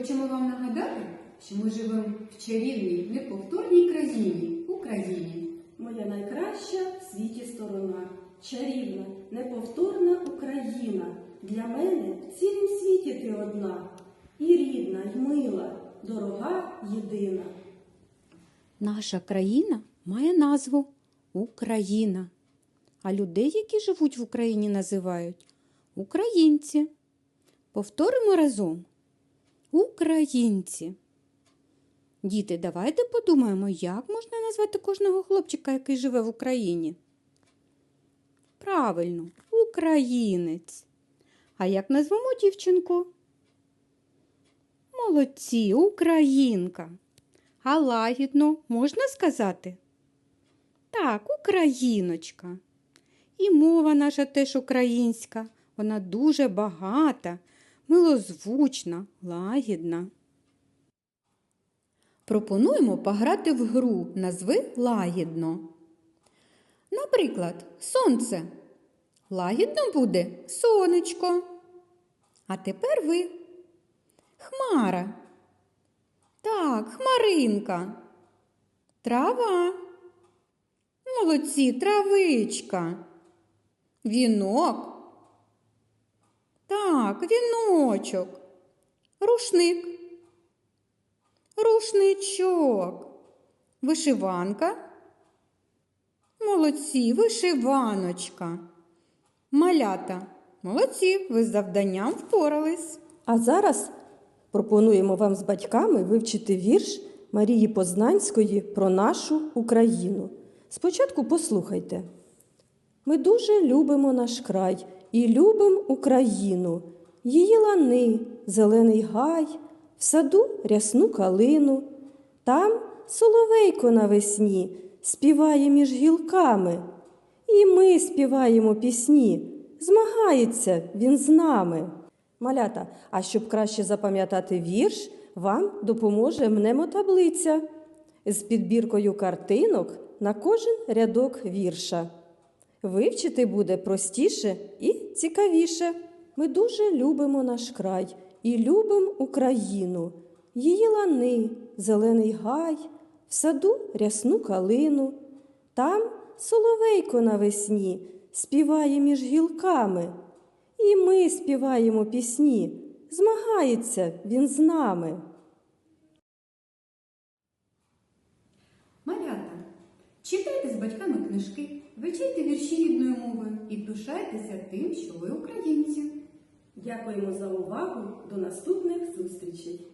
хочемо вам нагадати, що ми живемо в чарівній, неповторній країні Україні. Моя найкраща в світі сторона, чарівна, неповторна Україна. Для мене в цілім світі ти одна, і рідна, й мила, дорога єдина. Наша країна має назву Україна. А людей, які живуть в Україні, називають українці. Повторимо разом. Українці. Діти, давайте подумаємо, як можна назвати кожного хлопчика, який живе в Україні. Правильно, українець. А як назвемо дівчинку? Молодці, українка. А лагідно можна сказати? Так, україночка. І мова наша теж українська. Вона дуже багата, милозвучна, лагідна. Пропонуємо пограти в гру назви лагідно. Наприклад, сонце. Лагідно буде сонечко. А тепер ви. Хмара. Так, хмаринка. Трава. Молодці, травичка. Вінок. Так, віночок. Рушник. Рушничок. Вишиванка. Молодці, вишиваночка. Малята. Молодці, ви з завданням впорались. А зараз пропонуємо вам з батьками вивчити вірш Марії Познанської про нашу Україну. Спочатку послухайте. Ми дуже любимо наш край і любимо Україну, її лани, зелений гай, в саду рясну калину. Там соловейко навесні співає між гілками. І ми співаємо пісні, змагається він з нами. Малята, а щоб краще запам'ятати вірш, вам допоможе мнемотаблиця з підбіркою картинок на кожен рядок вірша. Вивчити буде простіше і цікавіше. Ми дуже любимо наш край і любимо Україну, її лани, зелений гай, в саду рясну калину. Там соловейко навесні співає між гілками. І ми співаємо пісні, змагається він з нами. Малята, читайте з батьками книжки, вивчайте вірші рідною мовою і пишайтеся тим, що ви українці. Дякуємо за увагу. До наступних зустрічей!